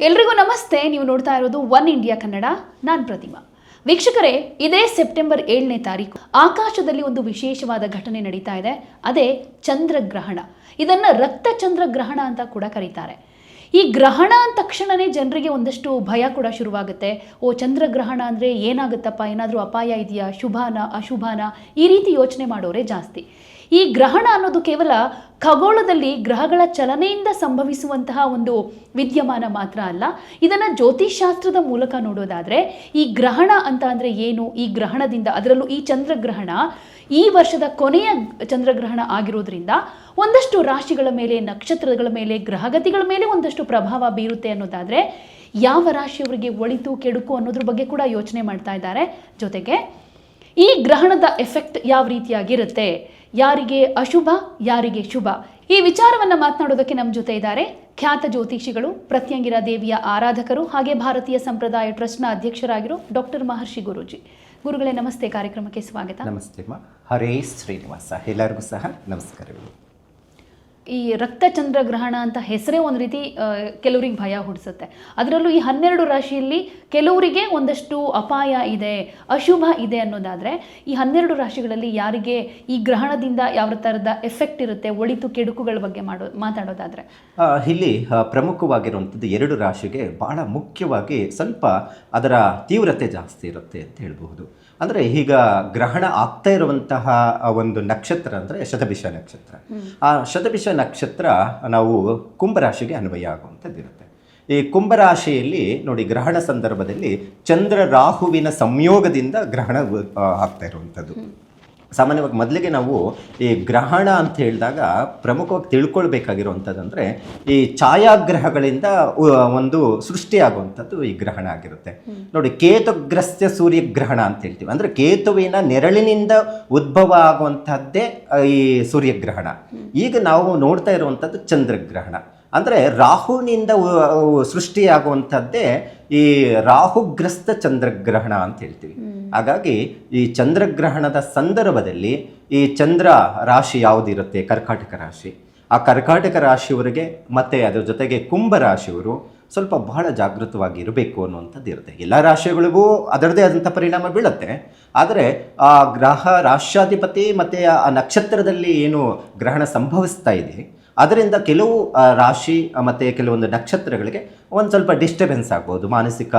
ಎಲ್ರಿಗೂ ನಮಸ್ತೆ. ನೀವು ನೋಡ್ತಾ ಇರೋದು ಒನ್ ಇಂಡಿಯಾ ಕನ್ನಡ. ನಾನು ಪ್ರತಿಮಾ. ವೀಕ್ಷಕರೇ, ಇದೇ ಸೆಪ್ಟೆಂಬರ್ ಏಳನೇ ತಾರೀಕು. ಆಕಾಶದಲ್ಲಿ ಒಂದು ವಿಶೇಷವಾದ ಘಟನೆ ನಡೀತಾ ಇದೆ. ಅದೇ ಚಂದ್ರಗ್ರಹಣ. ಇದನ್ನ ರಕ್ತ ಚಂದ್ರಗ್ರಹಣ ಅಂತ ಕೂಡ ಕರೀತಾರೆ. ಈ ಗ್ರಹಣ ಅಂದ ತಕ್ಷಣನೇ ಜನರಿಗೆ ಒಂದಷ್ಟು ಭಯ ಕೂಡ ಶುರುವಾಗುತ್ತೆ. ಓ, ಚಂದ್ರಗ್ರಹಣ ಅಂದರೆ ಏನಾಗುತ್ತಪ್ಪ? ಏನಾದರೂ ಅಪಾಯ ಇದೆಯಾ? ಶುಭಾನ, ಅಶುಭಾನ? ಈ ರೀತಿ ಯೋಚನೆ ಮಾಡೋರೇ ಜಾಸ್ತಿ. ಈ ಗ್ರಹಣ ಅನ್ನೋದು ಕೇವಲ ಖಗೋಳದಲ್ಲಿ ಗ್ರಹಗಳ ಚಲನೆಯಿಂದ ಸಂಭವಿಸುವಂತಹ ಒಂದು ವಿದ್ಯಮಾನ ಮಾತ್ರ ಅಲ್ಲ, ಇದನ್ನು ಜ್ಯೋತಿಷಾಸ್ತ್ರದ ಮೂಲಕ ನೋಡೋದಾದರೆ ಈ ಗ್ರಹಣ ಅಂತ ಅಂದರೆ ಏನು? ಈ ಗ್ರಹಣದಿಂದ, ಅದರಲ್ಲೂ ಈ ಚಂದ್ರಗ್ರಹಣ, ಈ ವರ್ಷದ ಕೊನೆಯ ಚಂದ್ರಗ್ರಹಣ ಆಗಿರೋದ್ರಿಂದ ಒಂದಷ್ಟು ರಾಶಿಗಳ ಮೇಲೆ, ನಕ್ಷತ್ರಗಳ ಮೇಲೆ, ಗ್ರಹಗತಿಗಳ ಮೇಲೆ ಒಂದಷ್ಟು ಪ್ರಭಾವ ಬೀರುತ್ತೆ ಅನ್ನೋದಾದರೆ ಯಾವ ರಾಶಿಯವರಿಗೆ ಒಳಿತು, ಕೆಡುಕು ಅನ್ನೋದ್ರ ಬಗ್ಗೆ ಕೂಡ ಯೋಚನೆ ಮಾಡ್ತಾ ಇದ್ದಾರೆ. ಜೊತೆಗೆ ಈ ಗ್ರಹಣದ ಎಫೆಕ್ಟ್ ಯಾವ ರೀತಿಯಾಗಿರುತ್ತೆ? ಯಾರಿಗೆ ಅಶುಭ, ಯಾರಿಗೆ ಶುಭ? ಈ ವಿಚಾರವನ್ನ ಮಾತನಾಡೋದಕ್ಕೆ ನಮ್ಮ ಜೊತೆ ಇದ್ದಾರೆ ಖ್ಯಾತ ಜ್ಯೋತಿಷಿಗಳು ಪ್ರತ್ಯಂಗಿರ ದೇವಿಯ ಆರಾಧಕರು ಹಾಗೆ ಭಾರತೀಯ ಸಂಪ್ರದಾಯ ಟ್ರಸ್ಟ್ನ ಅಧ್ಯಕ್ಷರಾಗಿರೋ ಡಾಕ್ಟರ್ ಮಹರ್ಷಿ ಗುರೂಜಿ. ಗುರುಗಳೇ, ನಮಸ್ತೆ. ಕಾರ್ಯಕ್ರಮಕ್ಕೆ ಸ್ವಾಗತ. ನಮಸ್ತೆ ಹರೇ ಶ್ರೀನಿವಾಸ. ಎಲ್ಲರಿಗೂ ಸಹ ನಮಸ್ಕಾರಗಳು. ಈ ರಕ್ತ ಚಂದ್ರಗ್ರಹಣ ಅಂತ ಹೆಸರೇ ಒಂದು ರೀತಿ ಕೆಲವರಿಗೆ ಭಯ ಹುಡಿಸುತ್ತೆ. ಅದರಲ್ಲೂ ಈ ಹನ್ನೆರಡು ರಾಶಿಯಲ್ಲಿ ಕೆಲವರಿಗೆ ಒಂದಷ್ಟು ಅಪಾಯ ಇದೆ, ಅಶುಭ ಇದೆ ಅನ್ನೋದಾದರೆ, ಈ ಹನ್ನೆರಡು ರಾಶಿಗಳಲ್ಲಿ ಯಾರಿಗೆ ಈ ಗ್ರಹಣದಿಂದ ಯಾವ ಥರದ ಎಫೆಕ್ಟ್ ಇರುತ್ತೆ, ಒಳಿತು ಕೆಡುಕುಗಳ ಬಗ್ಗೆ ಮಾಡೋ, ಮಾತಾಡೋದಾದರೆ? ಇಲ್ಲಿ ಪ್ರಮುಖವಾಗಿರುವಂಥದ್ದು ಎರಡು ರಾಶಿಗೆ ಬಹಳ ಮುಖ್ಯವಾಗಿ ಸ್ವಲ್ಪ ಅದರ ತೀವ್ರತೆ ಜಾಸ್ತಿ ಇರುತ್ತೆ ಅಂತ ಹೇಳ್ಬಹುದು. ಅಂದರೆ ಈಗ ಗ್ರಹಣ ಆಗ್ತಾ ಇರುವಂತಹ ಒಂದು ನಕ್ಷತ್ರ ಅಂದರೆ ಶತಭಿಷ ನಕ್ಷತ್ರ. ಆ ಶತಭಿಷ ನಕ್ಷತ್ರ ನಾವು ಕುಂಭರಾಶಿಗೆ ಅನ್ವಯ ಆಗುವಂಥದ್ದು ಇರುತ್ತೆ. ಈ ಕುಂಭರಾಶಿಯಲ್ಲಿ ನೋಡಿ ಗ್ರಹಣ ಸಂದರ್ಭದಲ್ಲಿ ಚಂದ್ರ ರಾಹುವಿನ ಸಂಯೋಗದಿಂದ ಗ್ರಹಣ ಆಗ್ತಾ ಇರುವಂಥದ್ದು. ಸಾಮಾನ್ಯವಾಗಿ ಮೊದಲಿಗೆ ನಾವು ಈ ಗ್ರಹಣ ಅಂತ ಹೇಳಿದಾಗ ಪ್ರಮುಖವಾಗಿ ತಿಳ್ಕೊಳ್ಬೇಕಾಗಿರುವಂಥದ್ದು ಅಂದರೆ ಈ ಛಾಯಾಗ್ರಹಗಳಿಂದ ಒಂದು ಸೃಷ್ಟಿಯಾಗುವಂಥದ್ದು ಈ ಗ್ರಹಣ ಆಗಿರುತ್ತೆ. ನೋಡಿ ಕೇತುಗ್ರಸ್ತ ಸೂರ್ಯಗ್ರಹಣ ಅಂತ ಹೇಳ್ತೀವಿ. ಅಂದರೆ ಕೇತುವಿನ ನೆರಳಿನಿಂದ ಉದ್ಭವ ಆಗುವಂಥದ್ದೇ ಈ ಸೂರ್ಯಗ್ರಹಣ. ಈಗ ನಾವು ನೋಡ್ತಾ ಇರುವಂಥದ್ದು ಚಂದ್ರಗ್ರಹಣ. ಅಂದರೆ ರಾಹುನಿಂದ ಸೃಷ್ಟಿಯಾಗುವಂಥದ್ದೇ ಈ ರಾಹುಗ್ರಸ್ತ ಚಂದ್ರಗ್ರಹಣ ಅಂತ ಹೇಳ್ತೀವಿ. ಹಾಗಾಗಿ ಈ ಚಂದ್ರಗ್ರಹಣದ ಸಂದರ್ಭದಲ್ಲಿ ಈ ಚಂದ್ರ ರಾಶಿ ಯಾವುದಿರುತ್ತೆ? ಕರ್ಕಾಟಕ ರಾಶಿ. ಆ ಕರ್ಕಾಟಕ ರಾಶಿಯವರಿಗೆ ಮತ್ತು ಅದರ ಜೊತೆಗೆ ಕುಂಭ ರಾಶಿಯವರು ಸ್ವಲ್ಪ ಬಹಳ ಜಾಗೃತವಾಗಿ ಇರಬೇಕು ಅನ್ನುವಂಥದ್ದು ಇರುತ್ತೆ. ಎಲ್ಲ ರಾಶಿಗಳಿಗೂ ಅದರದೇ ಆದಂಥ ಪರಿಣಾಮ ಬೀಳುತ್ತೆ. ಆದರೆ ಆ ಗ್ರಹ ರಾಷ್ಟ್ರಾಧಿಪತಿ ಮತ್ತು ಆ ನಕ್ಷತ್ರದಲ್ಲಿ ಏನು ಗ್ರಹಣ ಸಂಭವಿಸ್ತಾ ಇದೆ ಅದರಿಂದ ಕೆಲವು ರಾಶಿ ಮತ್ತು ಕೆಲವೊಂದು ನಕ್ಷತ್ರಗಳಿಗೆ ಒಂದು ಸ್ವಲ್ಪ ಡಿಸ್ಟರ್ಬೆನ್ಸ್ ಆಗ್ಬೋದು ಮಾನಸಿಕ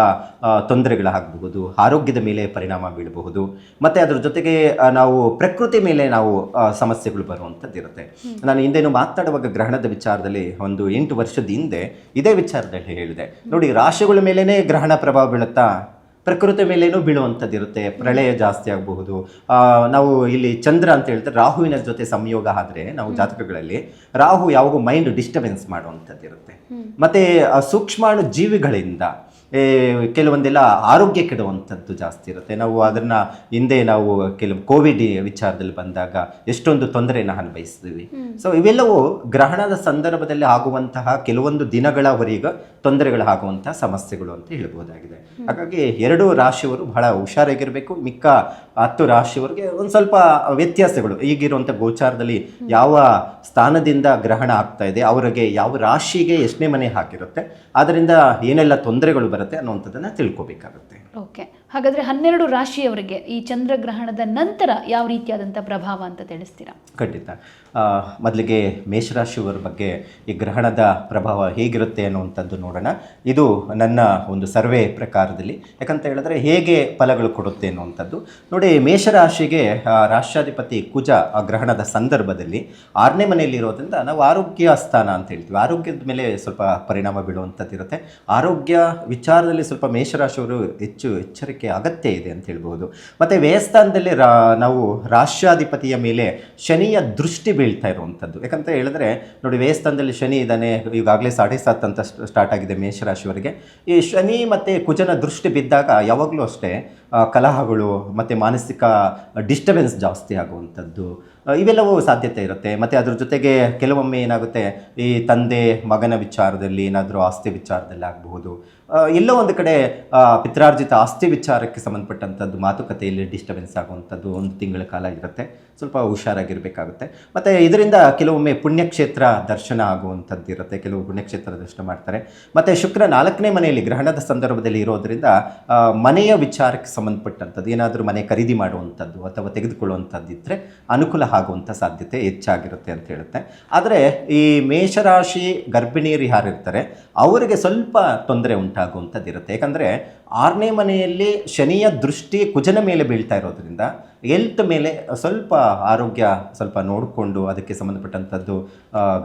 ತೊಂದರೆಗಳಾಗಬಹುದು ಆರೋಗ್ಯದ ಮೇಲೆ ಪರಿಣಾಮ ಬೀಳಬಹುದು ಮತ್ತು ಅದರ ಜೊತೆಗೆ ನಾವು ಪ್ರಕೃತಿ ಮೇಲೆ ನಾವು ಸಮಸ್ಯೆಗಳು ಬರುವಂಥದ್ದು ಇರುತ್ತೆ ನಾನು ಹಿಂದೇನು ಮಾತಾಡುವಾಗ ಗ್ರಹಣದ ವಿಚಾರದಲ್ಲಿ ಒಂದು ಎಂಟು ವರ್ಷದ ಹಿಂದೆ ಇದೇ ವಿಚಾರದಲ್ಲಿ ಹೇಳಿದೆ. ನೋಡಿ ರಾಶಿಗಳ ಮೇಲೇ ಗ್ರಹಣ ಪ್ರಭಾವ ಬೀಳುತ್ತಾ? ಪ್ರಕೃತಿ ಮೇಲೇನೂ ಬೀಳುವಂಥದ್ದಿರುತ್ತೆ ಪ್ರಳಯ ಜಾಸ್ತಿ ಆಗಬಹುದು. ನಾವು ಇಲ್ಲಿ ಚಂದ್ರ ಅಂತ ಹೇಳ್ತಾರೆ ರಾಹುವಿನ ಜೊತೆ ಸಂಯೋಗ ಆದರೆ ನಾವು ಜಾತಕಗಳಲ್ಲಿ ರಾಹು ಯಾವಾಗೂ ಮೈಂಡ್ ಡಿಸ್ಟರ್ಬೆನ್ಸ್ ಮಾಡುವಂಥದ್ದಿರುತ್ತೆ. ಮತ್ತು ಸೂಕ್ಷ್ಮಾಣು ಜೀವಿಗಳಿಂದ ಕೆಲವೊಂದೆಲ್ಲ ಆರೋಗ್ಯ ಕೆಡುವಂಥದ್ದು ಜಾಸ್ತಿ ಇರುತ್ತೆ. ನಾವು ಅದನ್ನ ಹಿಂದೆ ನಾವು ಕೆಲವು ಕೋವಿಡ್ ವಿಚಾರದಲ್ಲಿ ಬಂದಾಗ ಎಷ್ಟೊಂದು ತೊಂದರೆಯನ್ನು ಅನುಭವಿಸಿದ್ವಿ. ಸೊ ಇವೆಲ್ಲವೂ ಗ್ರಹಣದ ಸಂದರ್ಭದಲ್ಲಿ ಆಗುವಂತಹ ಕೆಲವೊಂದು ದಿನಗಳವರೆಗೆ ತೊಂದರೆಗಳಾಗುವಂತಹ ಸಮಸ್ಯೆಗಳು ಅಂತ ಹೇಳ್ಬೋದಾಗಿದೆ ಹಾಗಾಗಿ ಎರಡು ರಾಶಿಯವರು ಬಹಳ ಹುಷಾರಾಗಿರಬೇಕು. ಮಿಕ್ಕ ಹತ್ತು ರಾಶಿಯವರಿಗೆ ಒಂದು ಸ್ವಲ್ಪ ವ್ಯತ್ಯಾಸಗಳು. ಈಗಿರುವಂಥ ಗೋಚಾರದಲ್ಲಿ ಯಾವ ಸ್ಥಾನದಿಂದ ಗ್ರಹಣ ಆಗ್ತಾ ಇದೆ, ಅವರಿಗೆ ಯಾವ ರಾಶಿಗೆ ಎಷ್ಟನೇ ಮನೆ ಹಾಕಿರುತ್ತೆ, ಅದರಿಂದ ಏನೆಲ್ಲ ತೊಂದರೆಗಳು ಬರುತ್ತೆ ಅನ್ನುವಂಥದ್ದನ್ನು ತಿಳ್ಕೊಬೇಕಾಗುತ್ತೆ. ಓಕೆ. ಹಾಗಾದರೆ ಹನ್ನೆರಡು ರಾಶಿಯವರಿಗೆ ಈ ಚಂದ್ರಗ್ರಹಣದ ನಂತರ ಯಾವ ರೀತಿಯಾದಂಥ ಪ್ರಭಾವ ಅಂತ ತಿಳಿಸ್ತೀರಾ? ಖಂಡಿತ. ಮೊದಲಿಗೆ ಮೇಷರಾಶಿಯವರ ಬಗ್ಗೆ ಈ ಗ್ರಹಣದ ಪ್ರಭಾವ ಹೇಗಿರುತ್ತೆ ಅನ್ನುವಂಥದ್ದು ನೋಡೋಣ. ಇದು ನನ್ನ ಒಂದು ಸರ್ವೆ ಪ್ರಕಾರದಲ್ಲಿ. ಯಾಕಂತ ಹೇಳಿದ್ರೆ ಹೇಗೆ ಫಲಗಳು ಕೊಡುತ್ತೆ ಅನ್ನುವಂಥದ್ದು. ನೋಡಿ, ಮೇಷರಾಶಿಗೆ ರಾಷ್ಟ್ರಾಧಿಪತಿ ಕುಜ ಆ ಗ್ರಹಣದ ಸಂದರ್ಭದಲ್ಲಿ ಆರನೇ ಮನೆಯಲ್ಲಿ ಇರೋದ್ರಿಂದ ನಾವು ಆರೋಗ್ಯ ಸ್ಥಾನ ಅಂತ ಹೇಳ್ತೀವಿ. ಆರೋಗ್ಯದ ಮೇಲೆ ಸ್ವಲ್ಪ ಪರಿಣಾಮ ಬೀಳುವಂಥದ್ದು ಇರುತ್ತೆ ಆರೋಗ್ಯ ವಿಚಾರದಲ್ಲಿ ಸ್ವಲ್ಪ ಮೇಷರಾಶಿಯವರು ಹೆಚ್ಚು ಎಚ್ಚರಿಕೆ ಅಗತ್ಯ ಇದೆ ಅಂತ ಹೇಳ್ಬೋದು. ಮತ್ತು ವ್ಯಯಸ್ಥಾನದಲ್ಲಿ ರಾ, ನಾವು ರಾಷ್ಟ್ರಾಧಿಪತಿಯ ಮೇಲೆ ಶನಿಯ ದೃಷ್ಟಿ ಬೀಳ್ತಾ ಇರುವಂಥದ್ದು. ಯಾಕಂತ ಹೇಳಿದ್ರೆ, ನೋಡಿ ವ್ಯಯಸ್ಥಾನದಲ್ಲಿ ಶನಿ ಇದ್ದಾನೆ, ಈಗಾಗಲೇ ಸಾಡೆ ಸಾತ್ ಅಂತ ಸ್ಟಾರ್ಟ್ ಆಗಿದೆ ಮೇಷರಾಶಿಯವರಿಗೆ. ಈ ಶನಿ ಮತ್ತು ಕುಜನ ದೃಷ್ಟಿ ಬಿದ್ದಾಗ ಯಾವಾಗಲೂ ಅಷ್ಟೇ ಕಲಹಗಳು ಮತ್ತು ಮಾನಸಿಕ ಡಿಸ್ಟರ್ಬೆನ್ಸ್ ಜಾಸ್ತಿ ಆಗುವಂಥದ್ದು ಇವೆಲ್ಲವೂ ಸಾಧ್ಯತೆ ಇರುತ್ತೆ. ಮತ್ತು ಅದ್ರ ಜೊತೆಗೆ ಕೆಲವೊಮ್ಮೆ ಏನಾಗುತ್ತೆ, ಈ ತಂದೆ ಮಗನ ವಿಚಾರದಲ್ಲಿ ಏನಾದರೂ ಆಸ್ತಿ ವಿಚಾರದಲ್ಲಿ ಆಗಬಹುದು ಎಲ್ಲೋ ಒಂದು ಕಡೆ ಪಿತ್ರಾರ್ಜಿತ ಆಸ್ತಿ ವಿಚಾರಕ್ಕೆ ಸಂಬಂಧಪಟ್ಟಂಥದ್ದು, ಮಾತುಕತೆಯಲ್ಲಿ ಡಿಸ್ಟರ್ಬೆನ್ಸ್ ಆಗುವಂಥದ್ದು ಒಂದು ತಿಂಗಳ ಕಾಲ ಇರುತ್ತೆ. ಸ್ವಲ್ಪ ಹುಷಾರಾಗಿರಬೇಕಾಗುತ್ತೆ. ಮತ್ತು ಇದರಿಂದ ಕೆಲವೊಮ್ಮೆ ಪುಣ್ಯಕ್ಷೇತ್ರ ದರ್ಶನ ಆಗುವಂಥದ್ದು ಇರುತ್ತೆ. ಕೆಲವು ಪುಣ್ಯಕ್ಷೇತ್ರ ದರ್ಶನ ಮಾಡ್ತಾರೆ. ಮತ್ತು ಶುಕ್ರ ನಾಲ್ಕನೇ ಮನೆಯಲ್ಲಿ ಗ್ರಹಣದ ಸಂದರ್ಭದಲ್ಲಿ ಇರೋದರಿಂದ ಮನೆಯ ವಿಚಾರಕ್ಕೆ ಸಂಬಂಧಪಟ್ಟಂಥದ್ದು, ಏನಾದರೂ ಮನೆ ಖರೀದಿ ಮಾಡುವಂಥದ್ದು ಅಥವಾ ತೆಗೆದುಕೊಳ್ಳುವಂಥದ್ದು ಇದ್ದರೆ ಅನುಕೂಲ ಆಗುವಂಥ ಸಾಧ್ಯತೆ ಹೆಚ್ಚಾಗಿರುತ್ತೆ ಅಂತ ಹೇಳುತ್ತೆ. ಆದರೆ ಈ ಮೇಷರಾಶಿ ಗರ್ಭಿಣಿಯರು ಯಾರಿರ್ತಾರೆ, ಅವರಿಗೆ ಸ್ವಲ್ಪ ತೊಂದರೆ ಉಂಟಾಗುವಂಥದ್ದು ಇರುತ್ತೆ. ಯಾಕಂದರೆ ಆರನೇ ಮನೆಯಲ್ಲಿ ಶನಿಯ ದೃಷ್ಟಿ ಕುಜನ ಮೇಲೆ ಬೀಳ್ತಾ ಇರೋದ್ರಿಂದ ಹೆಲ್ತ್ ಮೇಲೆ ಸ್ವಲ್ಪ ಆರೋಗ್ಯ ಸ್ವಲ್ಪ ನೋಡಿಕೊಂಡು ಅದಕ್ಕೆ ಸಂಬಂಧಪಟ್ಟಂಥದ್ದು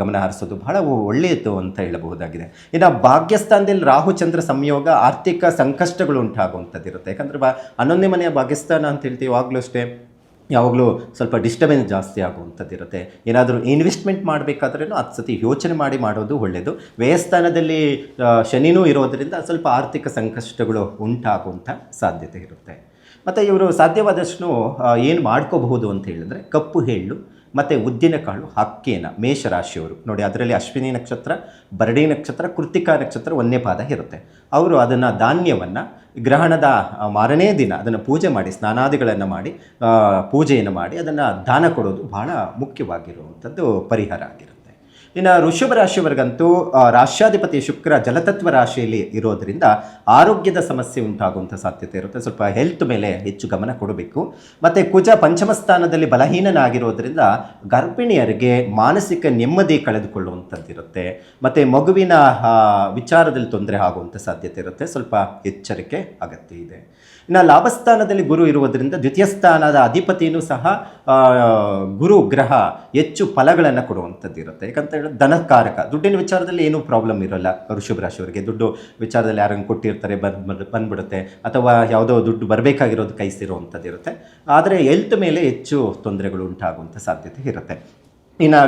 ಗಮನ ಹರಿಸೋದು ಬಹಳ ಒಳ್ಳೆಯದು ಅಂತ ಹೇಳಬಹುದಾಗಿದೆ. ಇನ್ನು ಭಾಗ್ಯಸ್ಥಾನದಲ್ಲಿ ರಾಹುಚಂದ್ರ ಸಂಯೋಗ ಆರ್ಥಿಕ ಸಂಕಷ್ಟಗಳು ಉಂಟಾಗುವಂಥದ್ದು ಇರುತ್ತೆ ಯಾಕಂದರೆ ಬಾ, ಹನ್ನೊಂದನೇ ಮನೆಯ ಭಾಗ್ಯಸ್ಥಾನ ಅಂತ ಹೇಳ್ತೀವಿ ಆಗಲೂ ಅಷ್ಟೇ. ಯಾವಾಗಲೂ ಸ್ವಲ್ಪ ಡಿಸ್ಟರ್ಬೆನ್ಸ್ ಜಾಸ್ತಿ ಆಗುವಂಥದ್ದು ಇರುತ್ತೆ. ಏನಾದರೂ ಇನ್ವೆಸ್ಟ್ಮೆಂಟ್ ಮಾಡಬೇಕಾದ್ರೂ ಅದು ಸತಿ ಯೋಚನೆ ಮಾಡಿ ಮಾಡೋದು ಒಳ್ಳೆಯದು ವ್ಯಯಸ್ಥಾನದಲ್ಲಿ ಶನಿನೂ ಇರೋದರಿಂದ ಸ್ವಲ್ಪ ಆರ್ಥಿಕ ಸಂಕಷ್ಟಗಳು ಉಂಟಾಗುವಂಥ ಸಾಧ್ಯತೆ ಇರುತ್ತೆ. ಮತ್ತು ಇವರು ಸಾಧ್ಯವಾದಷ್ಟು ಏನು ಮಾಡ್ಕೋಬಹುದು ಅಂತ ಹೇಳಿದ್ರೆ ಕಪ್ಪು ಎಳ್ಳು ಮತ್ತು ಉದ್ದಿನಕಾಳು ಹಕ್ಕೇನ ಮೇಷರಾಶಿಯವರು. ನೋಡಿ, ಅದರಲ್ಲಿ ಅಶ್ವಿನಿ ನಕ್ಷತ್ರ, ಬರಡಿ ನಕ್ಷತ್ರ ಕೃತಿಕಾ ನಕ್ಷತ್ರ ಒಂದೇ ಪಾದ ಇರುತ್ತೆ. ಅವರು ಅದನ್ನು ಧಾನ್ಯವನ್ನು ಗ್ರಹಣದ ಮಾರನೇ ದಿನ ಅದನ್ನು ಪೂಜೆ ಮಾಡಿ, ಸ್ನಾನಾದಿಗಳನ್ನು ಮಾಡಿ ಪೂಜೆಯನ್ನು ಮಾಡಿ ಅದನ್ನು ದಾನ ಕೊಡೋದು ಬಹಳ ಮುಖ್ಯವಾಗಿರುವಂಥದ್ದು ಪರಿಹಾರ ಆಗಿರುತ್ತೆ. ಇನ್ನು ಋಷಭ ರಾಶಿಯವರಿಗಂತೂ ರಾಷ್ಟ್ರಾಧಿಪತಿ ಶುಕ್ರ ಜಲತತ್ವ ರಾಶಿಯಲ್ಲಿ ಇರೋದರಿಂದ ಆರೋಗ್ಯದ ಸಮಸ್ಯೆ ಉಂಟಾಗುವಂಥ ಸಾಧ್ಯತೆ ಇರುತ್ತೆ. ಸ್ವಲ್ಪ ಹೆಲ್ತ್ ಮೇಲೆ ಹೆಚ್ಚು ಗಮನ ಕೊಡಬೇಕು. ಮತ್ತು ಕುಜ ಪಂಚಮ ಸ್ಥಾನದಲ್ಲಿ ಬಲಹೀನನಾಗಿರೋದ್ರಿಂದ ಗರ್ಭಿಣಿಯರಿಗೆ ಮಾನಸಿಕ ನೆಮ್ಮದಿ ಕಳೆದುಕೊಳ್ಳುವಂಥದ್ದಿರುತ್ತೆ ಮತ್ತು ಮಗುವಿನ ವಿಚಾರದಲ್ಲಿ ತೊಂದರೆ ಆಗುವಂಥ ಸಾಧ್ಯತೆ ಇರುತ್ತೆ. ಸ್ವಲ್ಪ ಎಚ್ಚರಿಕೆ ಅಗತ್ಯ ಇದೆ. ಇನ್ನು ಲಾಭಸ್ಥಾನದಲ್ಲಿ ಗುರು ಇರುವುದರಿಂದ ದ್ವಿತೀಯ ಸ್ಥಾನದ ಅಧಿಪತಿಯೂ ಸಹ ಗುರು ಗ್ರಹ ಹೆಚ್ಚು ಫಲಗಳನ್ನು ಕೊಡುವಂಥದ್ದು ಇರುತ್ತೆ. ಯಾಕಂತ ಹೇಳಿದ್ರೆ ಧನಕಾರಕ. ದುಡ್ಡಿನ ವಿಚಾರದಲ್ಲಿ ಏನೂ ಪ್ರಾಬ್ಲಮ್ ಇರೋಲ್ಲ. ಋಷಭ ರಾಶಿಯವರಿಗೆ ದುಡ್ಡು ವಿಚಾರದಲ್ಲಿ ಯಾರನ್ನು ಕೊಟ್ಟಿರ್ತಾರೆ, ಬಂದು, ಬಂದ್ಬಿಡುತ್ತೆ. ಅಥವಾ ಯಾವುದೋ ದುಡ್ಡು ಬರಬೇಕಾಗಿರೋದು ಕೈ ಸೇರುವಂಥದ್ದು ಇರುತ್ತೆ. ಆದರೆ ಎಲ್ತ್ ಮೇಲೆ ಹೆಚ್ಚು ತೊಂದರೆಗಳು ಉಂಟಾಗುವಂಥ ಸಾಧ್ಯತೆ ಇರುತ್ತೆ. ಇನ್ನು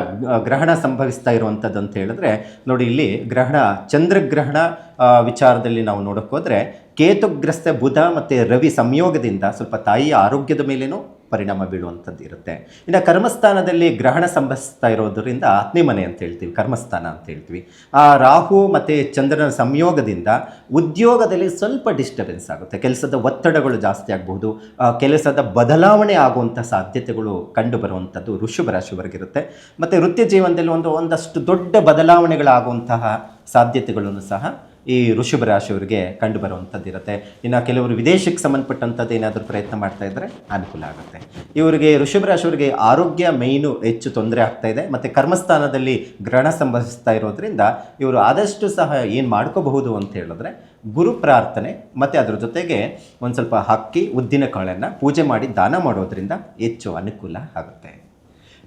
ಗ್ರಹಣ ಸಂಭವಿಸ್ತಾ ಇರುವಂಥದ್ದು ಅಂತ ಹೇಳಿದ್ರೆ, ನೋಡಿ ಇಲ್ಲಿ ಗ್ರಹಣ, ಚಂದ್ರಗ್ರಹಣ ವಿಚಾರದಲ್ಲಿ ನಾವು ನೋಡೋಕ್ಕೋದ್ರೆ, ಕೇತುಗ್ರಸ್ತ ಬುಧ ಮತ್ತು ರವಿ ಸಂಯೋಗದಿಂದ ಸ್ವಲ್ಪ ತಾಯಿಯ ಆರೋಗ್ಯದ ಮೇಲೇನೂ ಪರಿಣಾಮ ಬೀಳುವಂಥದ್ದು ಇರುತ್ತೆ. ಇನ್ನು ಕರ್ಮಸ್ಥಾನದಲ್ಲಿ ಗ್ರಹಣ ಸಂಭವಿಸ್ತಾ ಇರೋದರಿಂದ ಹತ್ತನೇ ಮನೆ ಅಂತ ಹೇಳ್ತೀವಿ, ಕರ್ಮಸ್ಥಾನ ಅಂತ ಹೇಳ್ತೀವಿ. ಆ ರಾಹು ಮತ್ತು ಚಂದ್ರನ ಸಂಯೋಗದಿಂದ ಉದ್ಯೋಗದಲ್ಲಿ ಸ್ವಲ್ಪ ಡಿಸ್ಟರ್ಬೆನ್ಸ್ ಆಗುತ್ತೆ. ಕೆಲಸದ ಒತ್ತಡಗಳು ಜಾಸ್ತಿ ಆಗಬಹುದು. ಕೆಲಸದ ಬದಲಾವಣೆ ಆಗುವಂಥ ಸಾಧ್ಯತೆಗಳು ಕಂಡು ಬರುವಂಥದ್ದು ಋಷಭ ರಾಶಿವರೆಗಿರುತ್ತೆ ಮತ್ತು ವೃತ್ತಿ ಜೀವನದಲ್ಲಿ ಒಂದು, ಒಂದಷ್ಟು ದೊಡ್ಡ ಬದಲಾವಣೆಗಳಾಗುವಂತಹ ಸಾಧ್ಯತೆಗಳನ್ನು ಸಹ ಈ ವೃಷಭ ರಾಶಿಯವರಿಗೆ ಕಂಡು ಬರುವಂಥದ್ದಿರುತ್ತೆ ಇನ್ನು ಕೆಲವರು ವಿದೇಶಕ್ಕೆ ಸಂಬಂಧಪಟ್ಟಂಥದ್ದು ಏನಾದರೂ ಪ್ರಯತ್ನ ಮಾಡ್ತಾ ಇದ್ದರೆ ಅನುಕೂಲ ಆಗುತ್ತೆ. ಇವರಿಗೆ ವೃಷಭ ರಾಶಿಯವರಿಗೆ ಆರೋಗ್ಯ ಮೈನು ಹೆಚ್ಚು ತೊಂದರೆ ಆಗ್ತಾ ಇದೆ. ಮತ್ತು ಕರ್ಮಸ್ಥಾನದಲ್ಲಿ ಗ್ರಹಣ ಸಂಭವಿಸ್ತಾ ಇರೋದ್ರಿಂದ ಇವರು ಆದಷ್ಟು ಸಹ ಏನು ಮಾಡ್ಕೋಬಹುದು ಅಂತ ಹೇಳಿದ್ರೆ ಗುರು ಪ್ರಾರ್ಥನೆ, ಮತ್ತು ಅದರ ಜೊತೆಗೆ ಒಂದು ಸ್ವಲ್ಪ ಹಕ್ಕಿ ಉದ್ದಿನ ಕಾಳನ್ನು ಪೂಜೆ ಮಾಡಿ ದಾನ ಮಾಡೋದ್ರಿಂದ ಹೆಚ್ಚು ಅನುಕೂಲ ಆಗುತ್ತೆ.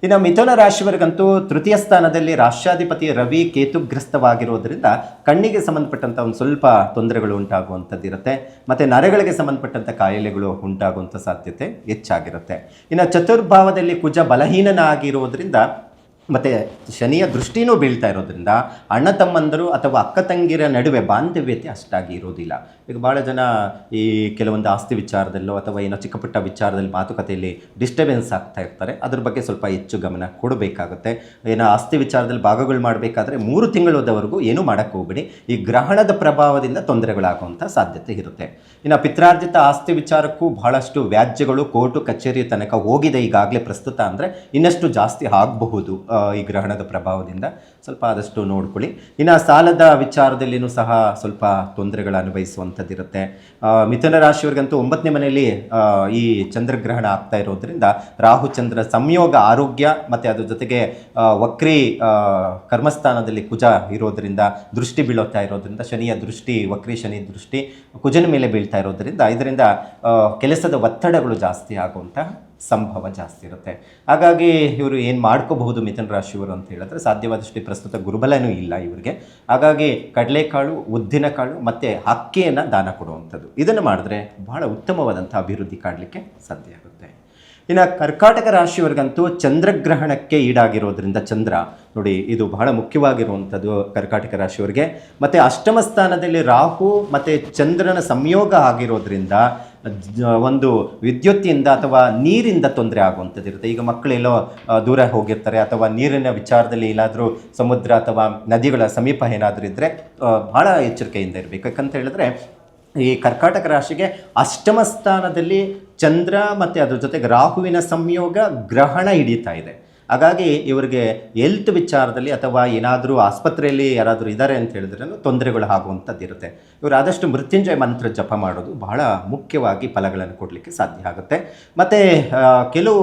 ಇನ್ನು ಮಿಥುನ ರಾಶಿಯವರಿಗಂತೂ ತೃತೀಯ ಸ್ಥಾನದಲ್ಲಿ ರಾಷ್ಟ್ರಾಧಿಪತಿ ರವಿ ಕೇತುಗ್ರಸ್ತವಾಗಿರೋದ್ರಿಂದ ಕಣ್ಣಿಗೆ ಸಂಬಂಧಪಟ್ಟಂಥ ಒಂದು ಸ್ವಲ್ಪ ತೊಂದರೆಗಳು ಉಂಟಾಗುವಂಥದ್ದಿರುತ್ತೆ. ಮತ್ತು ನರಗಳಿಗೆ ಸಂಬಂಧಪಟ್ಟಂಥ ಕಾಯಿಲೆಗಳು ಉಂಟಾಗುವಂಥ ಸಾಧ್ಯತೆ ಹೆಚ್ಚಾಗಿರುತ್ತೆ. ಇನ್ನು ಚತುರ್ಭಾವದಲ್ಲಿ ಕುಜ ಬಲಹೀನನಾಗಿರೋದ್ರಿಂದ ಮತ್ತು ಶನಿಯ ದೃಷ್ಟಿನೂ ಬೀಳ್ತಾ ಇರೋದ್ರಿಂದ ಅಣ್ಣ ತಮ್ಮಂದರು ಅಥವಾ ಅಕ್ಕ ತಂಗಿರ ನಡುವೆ ಬಾಂಧವ್ಯತೆ ಅಷ್ಟಾಗಿ ಇರೋದಿಲ್ಲ. ಈಗ ಭಾಳ ಜನ ಈ ಕೆಲವೊಂದು ಆಸ್ತಿ ವಿಚಾರದಲ್ಲೋ ಅಥವಾ ಏನೋ ಚಿಕ್ಕಪುಟ್ಟ ವಿಚಾರದಲ್ಲಿ ಮಾತುಕತೆಯಲ್ಲಿ ಡಿಸ್ಟರ್ಬೆನ್ಸ್ ಆಗ್ತಾ ಇರ್ತಾರೆ. ಅದ್ರ ಬಗ್ಗೆ ಸ್ವಲ್ಪ ಹೆಚ್ಚು ಗಮನ ಕೊಡಬೇಕಾಗುತ್ತೆ. ಏನೋ ಆಸ್ತಿ ವಿಚಾರದಲ್ಲಿ ಭಾಗಗಳು ಮಾಡಬೇಕಾದ್ರೆ ಮೂರು ತಿಂಗಳದವರೆಗೂ ಏನೂ ಮಾಡೋಕ್ಕೆ ಹೋಗ್ಬೇಡಿ. ಈ ಗ್ರಹಣದ ಪ್ರಭಾವದಿಂದ ತೊಂದರೆಗಳಾಗುವಂಥ ಸಾಧ್ಯತೆ ಇರುತ್ತೆ. ಇನ್ನು ಪಿತ್ರಾರ್ಜಿತ ಆಸ್ತಿ ವಿಚಾರಕ್ಕೂ ಬಹಳಷ್ಟು ವ್ಯಾಜ್ಯಗಳು ಕೋರ್ಟು ಕಚೇರಿ ತನಕ ಹೋಗಿದೆ ಈಗಾಗಲೇ ಪ್ರಸ್ತುತ ಅಂದರೆ ಇನ್ನಷ್ಟು ಜಾಸ್ತಿ ಆಗಬಹುದು. ಈ ಗ್ರಹಣದ ಪ್ರಭಾವದಿಂದ ಸ್ವಲ್ಪ ಆದಷ್ಟು ನೋಡ್ಕೊಳ್ಳಿ. ಇನ್ನು ಸಾಲದ ವಿಚಾರದಲ್ಲಿನೂ ಸಹ ಸ್ವಲ್ಪ ತೊಂದರೆಗಳು ಅನುಭವಿಸುವಂಥದ್ದಿರುತ್ತೆ. ಮಿಥುನ ರಾಶಿಯವರಿಗಂತೂ ಒಂಬತ್ತನೇ ಮನೆಯಲ್ಲಿ ಈ ಚಂದ್ರಗ್ರಹಣ ಆಗ್ತಾ ಇರೋದ್ರಿಂದ ರಾಹು ಚಂದ್ರ ಸಂಯೋಗ ಆರೋಗ್ಯ ಮತ್ತು ಅದ್ರ ಜೊತೆಗೆ ವಕ್ರಿ ಕರ್ಮಸ್ಥಾನದಲ್ಲಿ ಕುಜ ಇರೋದರಿಂದ ದೃಷ್ಟಿ ಬೀಳುತ್ತಾ ಇರೋದ್ರಿಂದ ಶನಿಯ ದೃಷ್ಟಿ, ವಕ್ರಿ ಶನಿ ದೃಷ್ಟಿ ಕುಜನ ಮೇಲೆ ಬೀಳ್ತಾ ಇರೋದ್ರಿಂದ ಇದರಿಂದ ಕೆಲಸದ ಒತ್ತಡಗಳು ಜಾಸ್ತಿ ಆಗುವಂಥ ಸಂಭವ ಜಾಸ್ತಿ ಇರುತ್ತೆ. ಹಾಗಾಗಿ ಇವರು ಏನು ಮಾಡ್ಕೋಬಹುದು ಮಿಥುನ ರಾಶಿಯವರು ಅಂತ ಹೇಳಿದ್ರೆ ಸಾಧ್ಯವಾದಷ್ಟು ಪ್ರಸ್ತುತ ಗುರುಬಲನೂ ಇಲ್ಲ ಇವರಿಗೆ. ಹಾಗಾಗಿ ಕಡಲೆಕಾಳು, ಉದ್ದಿನಕಾಳು ಮತ್ತು ಅಕ್ಕಿಯನ್ನು ದಾನ ಕೊಡುವಂಥದ್ದು. ಇದನ್ನು ಮಾಡಿದ್ರೆ ಬಹಳ ಉತ್ತಮವಾದಂಥ ಅಭಿವೃದ್ಧಿ ಕಾಡಲಿಕ್ಕೆ ಸಾಧ್ಯ ಆಗುತ್ತೆ. ಇನ್ನು ಕರ್ಕಾಟಕ ರಾಶಿಯವರಿಗಂತೂ ಚಂದ್ರಗ್ರಹಣಕ್ಕೆ ಈಡಾಗಿರೋದ್ರಿಂದ ಚಂದ್ರ, ನೋಡಿ ಇದು ಬಹಳ ಮುಖ್ಯವಾಗಿರುವಂಥದ್ದು ಕರ್ಕಾಟಕ ರಾಶಿಯವರಿಗೆ. ಮತ್ತು ಅಷ್ಟಮ ಸ್ಥಾನದಲ್ಲಿ ರಾಹು ಮತ್ತು ಚಂದ್ರನ ಸಂಯೋಗ ಆಗಿರೋದ್ರಿಂದ ಒಂದು ವಿದ್ಯುತ್ತಿಂದ ಅಥವಾ ನೀರಿಂದ ತೊಂದರೆ ಆಗುವಂಥದ್ದು ಇರುತ್ತೆ. ಈಗ ಮಕ್ಕಳೆಲ್ಲೋ ದೂರ ಹೋಗಿರ್ತಾರೆ ಅಥವಾ ನೀರಿನ ವಿಚಾರದಲ್ಲಿ ಎಲ್ಲಾದರೂ ಸಮುದ್ರ ಅಥವಾ ನದಿಗಳ ಸಮೀಪ ಏನಾದರೂ ಇದ್ದರೆ ಭಾಳ ಎಚ್ಚರಿಕೆಯಿಂದ ಇರಬೇಕು. ಯಾಕಂತ ಹೇಳಿದ್ರೆ ಈ ಕರ್ಕಾಟಕ ರಾಶಿಗೆ ಅಷ್ಟಮ ಸ್ಥಾನದಲ್ಲಿ ಚಂದ್ರ ಮತ್ತು ಅದ್ರ ಜೊತೆಗೆ ರಾಹುವಿನ ಸಂಯೋಗ ಗ್ರಹಣ ಹಿಡಿತಾ ಇದೆ. ಹಾಗಾಗಿ ಇವರಿಗೆ ಹೆಲ್ತ್ ವಿಚಾರದಲ್ಲಿ ಅಥವಾ ಏನಾದರೂ ಆಸ್ಪತ್ರೆಯಲ್ಲಿ ಯಾರಾದರೂ ಇದ್ದಾರೆ ಅಂತ ಹೇಳಿದ್ರೆ ತೊಂದರೆಗಳು ಆಗುವಂಥದ್ದು ಇರುತ್ತೆ. ಇವರು ಆದಷ್ಟು ಮೃತ್ಯುಂಜಯ ಮಂತ್ರ ಜಪ ಮಾಡೋದು ಬಹಳ ಮುಖ್ಯವಾಗಿ ಫಲಗಳನ್ನು ಕೊಡಲಿಕ್ಕೆ ಸಾಧ್ಯ ಆಗುತ್ತೆ. ಮತ್ತು ಕೆಲವು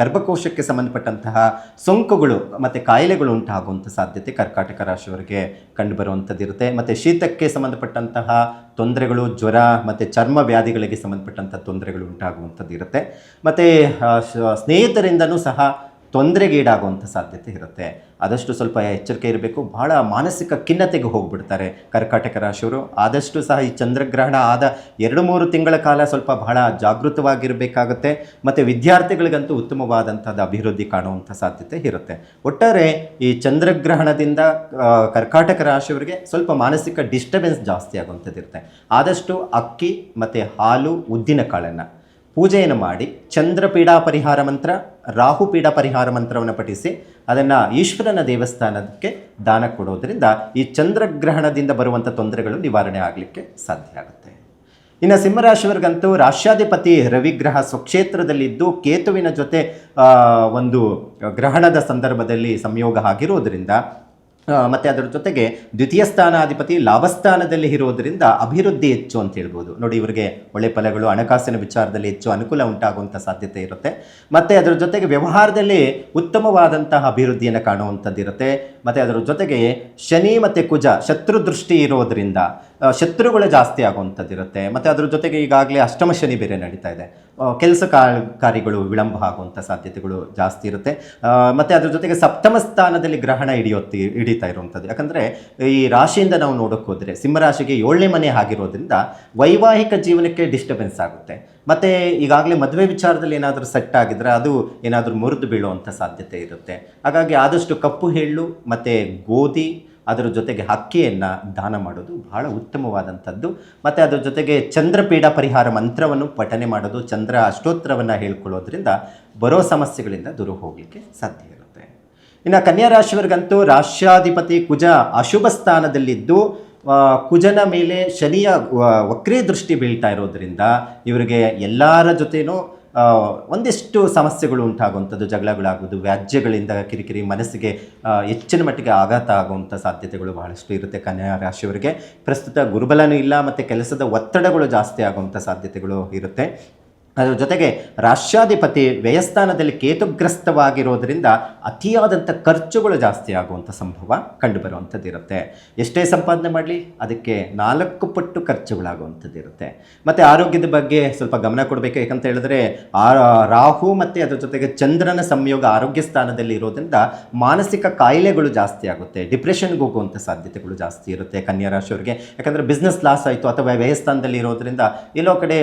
ಗರ್ಭಕೋಶಕ್ಕೆ ಸಂಬಂಧಪಟ್ಟಂತಹ ಸೋಂಕುಗಳು ಮತ್ತು ಕಾಯಿಲೆಗಳು ಉಂಟಾಗುವಂಥ ಸಾಧ್ಯತೆ ಕರ್ಕಾಟಕ ರಾಶಿಯವರಿಗೆ ಕಂಡುಬರುವಂಥದ್ದು ಇರುತ್ತೆ. ಮತ್ತು ಶೀತಕ್ಕೆ ಸಂಬಂಧಪಟ್ಟಂತಹ ತೊಂದರೆಗಳು, ಜ್ವರ ಮತ್ತು ಚರ್ಮ ವ್ಯಾಧಿಗಳಿಗೆ ಸಂಬಂಧಪಟ್ಟಂಥ ತೊಂದರೆಗಳು ಉಂಟಾಗುವಂಥದ್ದು ಇರುತ್ತೆ. ಮತ್ತು ಸ್ನೇಹಿತರಿಂದನೂ ಸಹ ತೊಂದರೆಗೀಡಾಗುವಂಥ ಸಾಧ್ಯತೆ ಇರುತ್ತೆ. ಆದಷ್ಟು ಸ್ವಲ್ಪ ಎಚ್ಚರಿಕೆ ಇರಬೇಕು. ಬಹಳ ಮಾನಸಿಕ ಖಿನ್ನತೆಗೆ ಹೋಗ್ಬಿಡ್ತಾರೆ ಕರ್ಕಾಟಕ ರಾಶಿಯವರು. ಆದಷ್ಟು ಸಹ ಈ ಚಂದ್ರಗ್ರಹಣ ಆದ ಎರಡು ಮೂರು ತಿಂಗಳ ಕಾಲ ಸ್ವಲ್ಪ ಬಹಳ ಜಾಗೃತವಾಗಿರಬೇಕಾಗುತ್ತೆ. ಮತ್ತು ವಿದ್ಯಾರ್ಥಿಗಳಿಗಂತೂ ಉತ್ತಮವಾದಂಥದ್ದು ಅಭಿವೃದ್ಧಿ ಕಾಣುವಂಥ ಸಾಧ್ಯತೆ ಇರುತ್ತೆ. ಒಟ್ಟಾರೆ ಈ ಚಂದ್ರಗ್ರಹಣದಿಂದ ಕರ್ಕಾಟಕ ರಾಶಿಯವರಿಗೆ ಸ್ವಲ್ಪ ಮಾನಸಿಕ ಡಿಸ್ಟರ್ಬೆನ್ಸ್ ಜಾಸ್ತಿ ಆಗುವಂಥದ್ದು ಇರುತ್ತೆ ಆದಷ್ಟು ಅಕ್ಕಿ ಮತ್ತು ಹಾಲು ಉದ್ದಿನ ಕಾಳನ್ನು ಪೂಜೆಯನ್ನು ಮಾಡಿ ಚಂದ್ರ ಪೀಡಾ ಪರಿಹಾರ ಮಂತ್ರ ರಾಹು ಪೀಡಾ ಪರಿಹಾರ ಮಂತ್ರವನ್ನು ಪಠಿಸಿ ಅದನ್ನು ಈಶ್ವರನ ದೇವಸ್ಥಾನಕ್ಕೆ ದಾನ ಕೊಡೋದರಿಂದ ಈ ಚಂದ್ರಗ್ರಹಣದಿಂದ ಬರುವಂಥ ತೊಂದರೆಗಳು ನಿವಾರಣೆ ಆಗಲಿಕ್ಕೆ ಸಾಧ್ಯ ಆಗುತ್ತೆ. ಇನ್ನು ಸಿಂಹರಾಶಿಯವರಿಗಂತೂ ರಾಷ್ಟ್ರಾಧಿಪತಿ ರವಿಗ್ರಹ ಸ್ವಕ್ಷೇತ್ರದಲ್ಲಿದ್ದು ಕೇತುವಿನ ಜೊತೆ ಒಂದು ಗ್ರಹಣದ ಸಂದರ್ಭದಲ್ಲಿ ಸಂಯೋಗ ಆಗಿರೋದ್ರಿಂದ ಆ, ಮತ್ತೆ ಅದರ ಜೊತೆಗೆ ದ್ವಿತೀಯ ಸ್ಥಾನಾಧಿಪತಿ ಲಾಭಸ್ಥಾನದಲ್ಲಿ ಇರೋದ್ರಿಂದ ಅಭಿವೃದ್ಧಿ ಹೆಚ್ಚು ಅಂತ ಹೇಳ್ಬೋದು. ನೋಡಿ, ಇವರಿಗೆ ಒಳ್ಳೆ ಫಲಗಳು, ಹಣಕಾಸಿನ ವಿಚಾರದಲ್ಲಿ ಹೆಚ್ಚು ಅನುಕೂಲ ಉಂಟಾಗುವಂಥ ಸಾಧ್ಯತೆ ಇರುತ್ತೆ. ಮತ್ತು ಅದರ ಜೊತೆಗೆ ವ್ಯವಹಾರದಲ್ಲಿ ಉತ್ತಮವಾದಂತಹ ಅಭಿವೃದ್ಧಿಯನ್ನು ಕಾಣುವಂಥದ್ದು ಇರುತ್ತೆ ಮತ್ತು ಅದರ ಜೊತೆಗೆ ಶನಿ ಮತ್ತು ಕುಜ, ಶತ್ರು ದೃಷ್ಟಿ ಇರೋದ್ರಿಂದ ಶತ್ರುಗಳು ಜಾಸ್ತಿ ಆಗುವಂಥದ್ದು ಇರುತ್ತೆ ಮತ್ತು ಅದ್ರ ಜೊತೆಗೆ ಈಗಾಗಲೇ ಅಷ್ಟಮ ಶನಿ ಬೇರೆ ನಡೀತಾ ಇದೆ. ಕೆಲಸ ಕಾರ್ಯಗಳು ವಿಳಂಬ ಆಗುವಂಥ ಸಾಧ್ಯತೆಗಳು ಜಾಸ್ತಿ ಇರುತ್ತೆ. ಮತ್ತು ಅದ್ರ ಜೊತೆಗೆ ಸಪ್ತಮ ಸ್ಥಾನದಲ್ಲಿ ಗ್ರಹಣ ಹಿಡಿಯೋತಿ ಹಿಡಿತಾ ಇರುವಂಥದ್ದು. ಯಾಕಂದರೆ ಈ ರಾಶಿಯಿಂದ ನಾವು ನೋಡೋಕ್ಕೆ ಹೋದರೆ ಸಿಂಹರಾಶಿಗೆ ಏಳನೇ ಮನೆ ಆಗಿರೋದ್ರಿಂದ ವೈವಾಹಿಕ ಜೀವನಕ್ಕೆ ಡಿಸ್ಟರ್ಬೆನ್ಸ್ ಆಗುತ್ತೆ. ಮತ್ತು ಈಗಾಗಲೇ ಮದುವೆ ವಿಚಾರದಲ್ಲಿ ಏನಾದರೂ ಸೆಟ್ ಆಗಿದ್ರೆ ಅದು ಏನಾದರೂ ಮುರಿದು ಬೀಳುವಂಥ ಸಾಧ್ಯತೆ ಇರುತ್ತೆ. ಹಾಗಾಗಿ ಆದಷ್ಟು ಕಪ್ಪು ಎಳ್ಳು ಮತ್ತು ಗೋಧಿ ಅದರ ಜೊತೆಗೆ ಹಕ್ಕಿಯನ್ನು ದಾನ ಮಾಡೋದು ಬಹಳ ಉತ್ತಮವಾದಂಥದ್ದು. ಮತ್ತು ಅದರ ಜೊತೆಗೆ ಚಂದ್ರಪೀಡ ಪರಿಹಾರ ಮಂತ್ರವನ್ನು ಪಠನೆ ಮಾಡೋದು ಚಂದ್ರ ಅಷ್ಟೋತ್ತರವನ್ನು ಹೇಳ್ಕೊಳ್ಳೋದ್ರಿಂದ ಬರೋ ಸಮಸ್ಯೆಗಳಿಂದ ದೂರ ಹೋಗಲಿಕ್ಕೆ ಸಾಧ್ಯ ಇರುತ್ತೆ. ಇನ್ನು ಕನ್ಯಾ ರಾಶಿಯವರಿಗಂತೂ ರಾಷ್ಟ್ರಾಧಿಪತಿ ಕುಜ ಅಶುಭ ಸ್ಥಾನದಲ್ಲಿದ್ದು ಕುಜನ ಮೇಲೆ ಶನಿಯ ವಕ್ರೀ ದೃಷ್ಟಿ ಬೀಳ್ತಾ ಇರೋದ್ರಿಂದ ಇವರಿಗೆ ಎಲ್ಲರ ಜೊತೆನೂ ಆ, ಒಂದಿಷ್ಟು ಸಮಸ್ಯೆಗಳು ಉಂಟಾಗುವಂಥದ್ದು ಜಗಳಗಳಾಗೋದು ವ್ಯಾಜ್ಯಗಳಿಂದ ಕಿರಿಕಿರಿ ಮನಸ್ಸಿಗೆ ಹೆಚ್ಚಿನ ಮಟ್ಟಿಗೆ ಆಘಾತ ಆಗುವಂಥ ಸಾಧ್ಯತೆಗಳು ಬಹಳಷ್ಟು ಇರುತ್ತೆ ಕನ್ಯಾ ರಾಶಿಯವರಿಗೆ. ಪ್ರಸ್ತುತ ಗುರುಬಲನೂ ಇಲ್ಲ, ಮತ್ತು ಕೆಲಸದ ಒತ್ತಡಗಳು ಜಾಸ್ತಿ ಆಗುವಂಥ ಸಾಧ್ಯತೆಗಳು ಇರುತ್ತೆ. ಅದರ ಜೊತೆಗೆ ರಾಷ್ಟ್ರಾಧಿಪತಿ ವ್ಯಯಸ್ಥಾನದಲ್ಲಿ ಕೇತುಗ್ರಸ್ತವಾಗಿರೋದ್ರಿಂದ ಅತಿಯಾದಂಥ ಖರ್ಚುಗಳು ಜಾಸ್ತಿ ಆಗುವಂಥ ಸಂಭವ ಕಂಡುಬರುವಂಥದ್ದಿರುತ್ತೆ. ಎಷ್ಟೇ ಸಂಪಾದನೆ ಮಾಡಲಿ, ಅದಕ್ಕೆ ನಾಲ್ಕು ಪಟ್ಟು ಖರ್ಚುಗಳಾಗುವಂಥದ್ದಿರುತ್ತೆ. ಮತ್ತು ಆರೋಗ್ಯದ ಬಗ್ಗೆ ಸ್ವಲ್ಪ ಗಮನ ಕೊಡಬೇಕು. ಯಾಕಂತ ಹೇಳಿದ್ರೆ ರಾಹು ಮತ್ತು ಅದರ ಜೊತೆಗೆ ಚಂದ್ರನ ಸಂಯೋಗ ಆರೋಗ್ಯ ಸ್ಥಾನದಲ್ಲಿ ಇರೋದ್ರಿಂದ ಮಾನಸಿಕ ಕಾಯಿಲೆಗಳು ಜಾಸ್ತಿ ಆಗುತ್ತೆ. ಡಿಪ್ರೆಷನ್ಗೆ ಹೋಗುವಂಥ ಸಾಧ್ಯತೆಗಳು ಜಾಸ್ತಿ ಇರುತ್ತೆ ಕನ್ಯಾ ರಾಶಿಯವರಿಗೆ. ಯಾಕಂದರೆ ಬಿಸ್ನೆಸ್ ಲಾಸ್ ಆಯಿತು ಅಥವಾ ವ್ಯಯಸ್ಥಾನದಲ್ಲಿ ಇರೋದ್ರಿಂದ ಎಲ್ಲೋ ಕಡೆ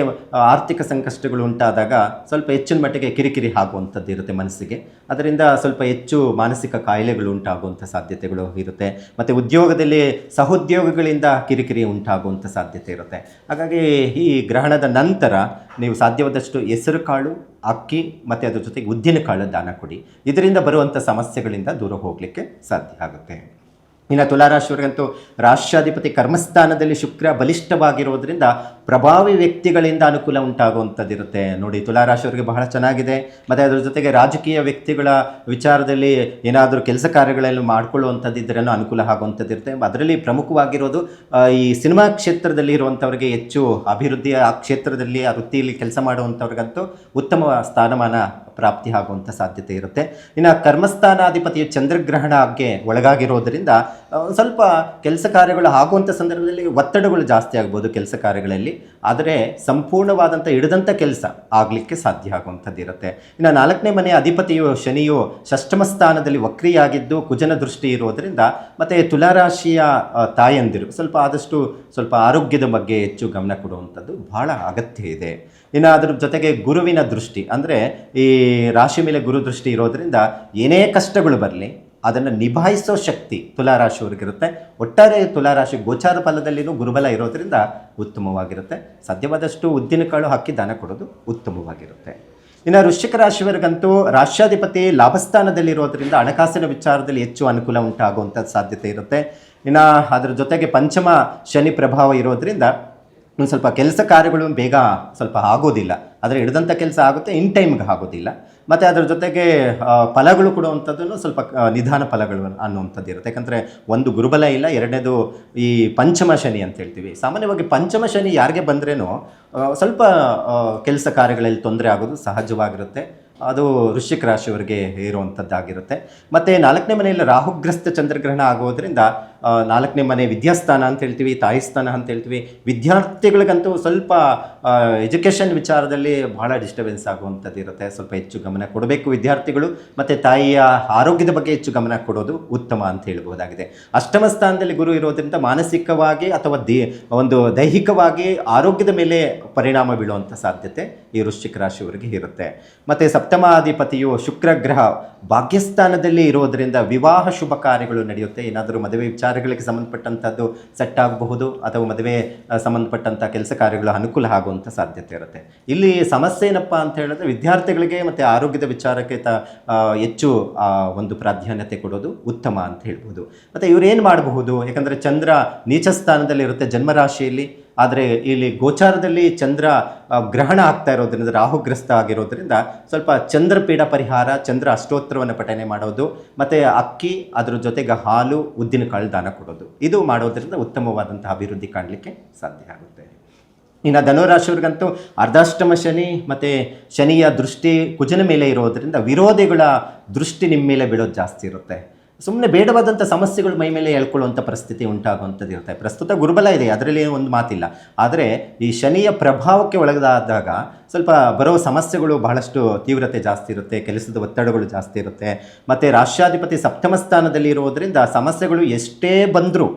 ಆರ್ಥಿಕ ಸಂಕಷ್ಟಗಳು ಉಂಟಾದಾಗ ಸ್ವಲ್ಪ ಹೆಚ್ಚಿನ ಮಟ್ಟಿಗೆ ಕಿರಿಕಿರಿ ಆಗುವಂಥದ್ದು ಇರುತ್ತೆ ಮನಸ್ಸಿಗೆ. ಅದರಿಂದ ಸ್ವಲ್ಪ ಹೆಚ್ಚು ಮಾನಸಿಕ ಕಾಯಿಲೆಗಳು ಉಂಟಾಗುವಂಥ ಸಾಧ್ಯತೆಗಳು ಇರುತ್ತೆ. ಮತ್ತು ಉದ್ಯೋಗದಲ್ಲಿ ಸಹೋದ್ಯೋಗಗಳಿಂದ ಕಿರಿಕಿರಿ ಉಂಟಾಗುವಂಥ ಸಾಧ್ಯತೆ ಇರುತ್ತೆ. ಹಾಗಾಗಿ ಈ ಗ್ರಹಣದ ನಂತರ ನೀವು ಸಾಧ್ಯವಾದಷ್ಟು ಹೆಸರು ಕಾಳು, ಅಕ್ಕಿ, ಮತ್ತು ಅದ್ರ ಜೊತೆಗೆ ಉದ್ದಿನ ಕಾಳು ದಾನ ಕೊಡಿ. ಇದರಿಂದ ಬರುವಂಥ ಸಮಸ್ಯೆಗಳಿಂದ ದೂರ ಹೋಗಲಿಕ್ಕೆ ಸಾಧ್ಯ ಆಗುತ್ತೆ. ಇನ್ನು ತುಲಾರಾಶಿಯವರಿಗಂತೂ ರಾಷ್ಟ್ರಾಧಿಪತಿ ಕರ್ಮಸ್ಥಾನದಲ್ಲಿ ಶುಕ್ರ ಬಲಿಷ್ಠವಾಗಿರೋದ್ರಿಂದ ಪ್ರಭಾವಿ ವ್ಯಕ್ತಿಗಳಿಂದ ಅನುಕೂಲ ಉಂಟಾಗುವಂಥದ್ದಿರುತ್ತೆ. ನೋಡಿ ತುಲಾರಾಶಿಯವರಿಗೆ ಬಹಳ ಚೆನ್ನಾಗಿದೆ. ಮತ್ತು ಅದರ ಜೊತೆಗೆ ರಾಜಕೀಯ ವ್ಯಕ್ತಿಗಳ ವಿಚಾರದಲ್ಲಿ ಏನಾದರೂ ಕೆಲಸ ಕಾರ್ಯಗಳಲ್ಲಿ ಮಾಡ್ಕೊಳ್ಳುವಂಥದ್ದು ಇದ್ರೂ ಅನುಕೂಲ ಆಗುವಂಥದ್ದಿರುತ್ತೆ. ಅದರಲ್ಲಿ ಪ್ರಮುಖವಾಗಿರೋದು ಈ ಸಿನಿಮಾ ಕ್ಷೇತ್ರದಲ್ಲಿ ಇರುವಂಥವ್ರಿಗೆ ಹೆಚ್ಚು ಅಭಿವೃದ್ಧಿಯ ಆ ಕ್ಷೇತ್ರದಲ್ಲಿ, ಆ ವೃತ್ತಿಯಲ್ಲಿ ಕೆಲಸ ಮಾಡುವಂಥವ್ರಿಗಂತೂ ಉತ್ತಮ ಸ್ಥಾನಮಾನ ಪ್ರಾಪ್ತಿ ಆಗುವಂಥ ಸಾಧ್ಯತೆ ಇರುತ್ತೆ. ಇನ್ನು ಕರ್ಮಸ್ಥಾನಾಧಿಪತಿಯು ಚಂದ್ರಗ್ರಹಣ ಒಳಗಾಗಿರೋದ್ರಿಂದ ಒಳಗಾಗಿರೋದರಿಂದ ಸ್ವಲ್ಪ ಕೆಲಸ ಕಾರ್ಯಗಳು ಆಗುವಂಥ ಸಂದರ್ಭದಲ್ಲಿ ಒತ್ತಡಗಳು ಜಾಸ್ತಿ ಆಗ್ಬೋದು ಕೆಲಸ ಕಾರ್ಯಗಳಲ್ಲಿ. ಆದರೆ ಸಂಪೂರ್ಣವಾದಂಥ ಹಿಡಿದಂಥ ಕೆಲಸ ಆಗಲಿಕ್ಕೆ ಸಾಧ್ಯ ಆಗುವಂಥದ್ದು ಇರುತ್ತೆ. ಇನ್ನು ನಾಲ್ಕನೇ ಮನೆಯ ಅಧಿಪತಿಯು ಶನಿಯು ಷಷ್ಠಮ ಸ್ಥಾನದಲ್ಲಿ ವಕ್ರಿಯಾಗಿದ್ದು ಕುಜನ ದೃಷ್ಟಿ ಇರೋದರಿಂದ ಮತ್ತು ತುಲಾರಾಶಿಯ ತಾಯಂದಿರು ಸ್ವಲ್ಪ ಆದಷ್ಟು ಸ್ವಲ್ಪ ಆರೋಗ್ಯದ ಬಗ್ಗೆ ಹೆಚ್ಚು ಗಮನ ಕೊಡುವಂಥದ್ದು ಬಹಳ ಅಗತ್ಯ ಇದೆ. ಇನ್ನು ಅದ್ರ ಜೊತೆಗೆ ಗುರುವಿನ ದೃಷ್ಟಿ ಅಂದರೆ ಈ ರಾಶಿ ಮೇಲೆ ಗುರು ದೃಷ್ಟಿ ಇರೋದ್ರಿಂದ ಏನೇ ಕಷ್ಟಗಳು ಬರಲಿ ಅದನ್ನು ನಿಭಾಯಿಸೋ ಶಕ್ತಿ ತುಲಾರಾಶಿಯವ್ರಿಗಿರುತ್ತೆ ಒಟ್ಟಾರೆ ತುಲಾರಾಶಿ ಗೋಚಾರ ಫಲದಲ್ಲಿನೂ ಗುರುಬಲ ಇರೋದರಿಂದ ಉತ್ತಮವಾಗಿರುತ್ತೆ. ಸಾಧ್ಯವಾದಷ್ಟು ಉದ್ದಿನಕಾಳು ಹಾಕಿ ದಾನ ಕೊಡೋದು ಉತ್ತಮವಾಗಿರುತ್ತೆ. ಇನ್ನು ವೃಶ್ಚಿಕ ರಾಶಿಯವರಿಗಂತೂ ರಾಷ್ಟ್ರಾಧಿಪತಿ ಲಾಭಸ್ಥಾನದಲ್ಲಿರೋದ್ರಿಂದ ಹಣಕಾಸಿನ ವಿಚಾರದಲ್ಲಿ ಹೆಚ್ಚು ಅನುಕೂಲ ಉಂಟಾಗುವಂಥ ಸಾಧ್ಯತೆ ಇರುತ್ತೆ. ಇನ್ನು ಅದರ ಜೊತೆಗೆ ಪಂಚಮ ಶನಿ ಪ್ರಭಾವ ಇರೋದರಿಂದ ಒಂದು ಸ್ವಲ್ಪ ಕೆಲಸ ಕಾರ್ಯಗಳು ಬೇಗ ಸ್ವಲ್ಪ ಆಗೋದಿಲ್ಲ. ಆದರೆ ಹಿಡಿದಂಥ ಕೆಲಸ ಆಗುತ್ತೆ, ಇನ್ ಟೈಮ್ಗೆ ಆಗೋದಿಲ್ಲ. ಮತ್ತು ಅದರ ಜೊತೆಗೆ ಫಲಗಳು ಕೊಡುವಂಥದ್ದು ಸ್ವಲ್ಪ ನಿಧಾನ ಫಲಗಳು ಅನ್ನುವಂಥದ್ದು ಇರುತ್ತೆ. ಯಾಕಂದರೆ ಒಂದು ಗುರುಬಲ ಇಲ್ಲ, ಎರಡನೇದು ಈ ಪಂಚಮ ಶನಿ ಅಂತ ಹೇಳ್ತೀವಿ. ಸಾಮಾನ್ಯವಾಗಿ ಪಂಚಮ ಶನಿ ಯಾರಿಗೆ ಬಂದ್ರೇನೋ ಸ್ವಲ್ಪ ಕೆಲಸ ಕಾರ್ಯಗಳಲ್ಲಿ ತೊಂದರೆ ಆಗೋದು ಸಹಜವಾಗಿರುತ್ತೆ. ಅದು ವೃಶ್ಚಿಕ ರಾಶಿಯವರಿಗೆ ಇರುವಂಥದ್ದಾಗಿರುತ್ತೆ. ಮತ್ತು ನಾಲ್ಕನೇ ಮನೆಯಲ್ಲಿ ರಾಹುಗ್ರಸ್ತ ಚಂದ್ರಗ್ರಹಣ ಆಗೋದ್ರಿಂದ ನಾಲ್ಕನೇ ಮನೆ ವಿದ್ಯಾಸ್ಥಾನ ಅಂತ ಹೇಳ್ತೀವಿ, ತಾಯಿ ಸ್ಥಾನ ಅಂತ ಹೇಳ್ತೀವಿ. ವಿದ್ಯಾರ್ಥಿಗಳಿಗಂತೂ ಸ್ವಲ್ಪ ಎಜುಕೇಷನ್ ವಿಚಾರದಲ್ಲಿ ಬಹಳ ಡಿಸ್ಟರ್ಬೆನ್ಸ್ ಆಗುವಂಥದ್ದು ಇರುತ್ತೆ. ಸ್ವಲ್ಪ ಹೆಚ್ಚು ಗಮನ ಕೊಡಬೇಕು ವಿದ್ಯಾರ್ಥಿಗಳು, ಮತ್ತು ತಾಯಿಯ ಆರೋಗ್ಯದ ಬಗ್ಗೆ ಹೆಚ್ಚು ಗಮನ ಕೊಡೋದು ಉತ್ತಮ ಅಂತ ಹೇಳ್ಬೋದಾಗಿದೆ. ಅಷ್ಟಮ ಸ್ಥಾನದಲ್ಲಿ ಗುರು ಇರೋದ್ರಿಂದ ಮಾನಸಿಕವಾಗಿ ಅಥವಾ ದೇ, ಒಂದು ದೈಹಿಕವಾಗಿ ಆರೋಗ್ಯದ ಮೇಲೆ ಪರಿಣಾಮ ಬೀಳುವಂಥ ಸಾಧ್ಯತೆ ಈ ವೃಶ್ಚಿಕ ರಾಶಿಯವರಿಗೆ ಇರುತ್ತೆ. ಮತ್ತು ಸಪ್ತಮಾಧಿಪತಿಯು ಶುಕ್ರಗ್ರಹ ಭಾಗ್ಯಸ್ಥಾನದಲ್ಲಿ ಇರೋದರಿಂದ ವಿವಾಹ ಶುಭ ಕಾರ್ಯಗಳು ನಡೆಯುತ್ತೆ. ಏನಾದರೂ ಮದುವೆ ವಿಚಾರಗಳಿಗೆ ಸಂಬಂಧಪಟ್ಟಂಥದ್ದು ಸೆಟ್ ಆಗಬಹುದು ಅಥವಾ ಮದುವೆ ಸಂಬಂಧಪಟ್ಟಂಥ ಕೆಲಸ ಕಾರ್ಯಗಳು ಅನುಕೂಲ ಆಗುವಂಥ ಸಾಧ್ಯತೆ ಇರುತ್ತೆ. ಇಲ್ಲಿ ಸಮಸ್ಯೆ ಏನಪ್ಪ ಅಂತ ಹೇಳಿದ್ರೆ ವಿದ್ಯಾರ್ಥಿಗಳಿಗೆ ಮತ್ತು ಆರೋಗ್ಯದ ವಿಚಾರಕ್ಕೆ ತ ಹೆಚ್ಚು ಒಂದು ಪ್ರಾಧಾನ್ಯತೆ ಕೊಡೋದು ಉತ್ತಮ ಅಂತ ಹೇಳ್ಬೋದು. ಮತ್ತು ಇವರೇನು ಮಾಡಬಹುದು? ಯಾಕಂದರೆ ಚಂದ್ರ ನೀಚ ಸ್ಥಾನದಲ್ಲಿ ಇರುತ್ತೆ ಜನ್ಮರಾಶಿಯಲ್ಲಿ ಆದರೆ ಇಲ್ಲಿ ಗೋಚಾರದಲ್ಲಿ ಚಂದ್ರ ಗ್ರಹಣ ಆಗ್ತಾ ಇರೋದ್ರಿಂದ ರಾಹುಗ್ರಸ್ತ ಆಗಿರೋದ್ರಿಂದ ಸ್ವಲ್ಪ ಚಂದ್ರಪೀಡ ಪರಿಹಾರ, ಚಂದ್ರ ಅಷ್ಟೋತ್ತರವನ್ನು ಪಠನೆ ಮಾಡೋದು, ಮತ್ತು ಅಕ್ಕಿ, ಅದರ ಜೊತೆಗೆ ಹಾಲು, ಉದ್ದಿನ ಕಾಳು ದಾನ ಕೊಡೋದು. ಇದು ಮಾಡೋದ್ರಿಂದ ಉತ್ತಮವಾದಂತಹ ಅಭಿವೃದ್ಧಿ ಕಾಣಲಿಕ್ಕೆ ಸಾಧ್ಯ ಆಗುತ್ತೆ. ಇನ್ನು ಧನುರಾಶಿಯವ್ರಿಗಂತೂ ಅರ್ಧಾಷ್ಟಮ ಶನಿ ಮತ್ತು ಶನಿಯ ದೃಷ್ಟಿ ಕುಜನ ಮೇಲೆ ಇರೋದರಿಂದ ವಿರೋಧಿಗಳ ದೃಷ್ಟಿ ನಿಮ್ಮ ಮೇಲೆ ಬೀಳೋದು ಜಾಸ್ತಿ ಇರುತ್ತೆ. ಸುಮ್ಮನೆ ಬೇಡವಾದಂಥ ಸಮಸ್ಯೆಗಳು ಮೈ ಮೇಲೆ ಹೇಳ್ಕೊಳ್ಳುವಂಥ ಪರಿಸ್ಥಿತಿ ಉಂಟಾಗುವಂಥದ್ದು ಇರುತ್ತೆ. ಪ್ರಸ್ತುತ ಗುರುಬಲ ಇದೆ, ಅದರಲ್ಲಿ ಒಂದು ಮಾತಿಲ್ಲ. ಆದರೆ ಈ ಶನಿಯ ಪ್ರಭಾವಕ್ಕೆ ಒಳಗಾದಾಗ ಸ್ವಲ್ಪ ಬರೋ ಸಮಸ್ಯೆಗಳು ಬಹಳಷ್ಟು ತೀವ್ರತೆ ಜಾಸ್ತಿ ಇರುತ್ತೆ, ಕೆಲಸದ ಒತ್ತಡಗಳು ಜಾಸ್ತಿ ಇರುತ್ತೆ. ಮತ್ತು ರಾಷ್ಟ್ರಾಧಿಪತಿ ಸಪ್ತಮ ಸ್ಥಾನದಲ್ಲಿ ಇರುವುದರಿಂದ ಸಮಸ್ಯೆಗಳು ಎಷ್ಟೇ ಬಂದರೂ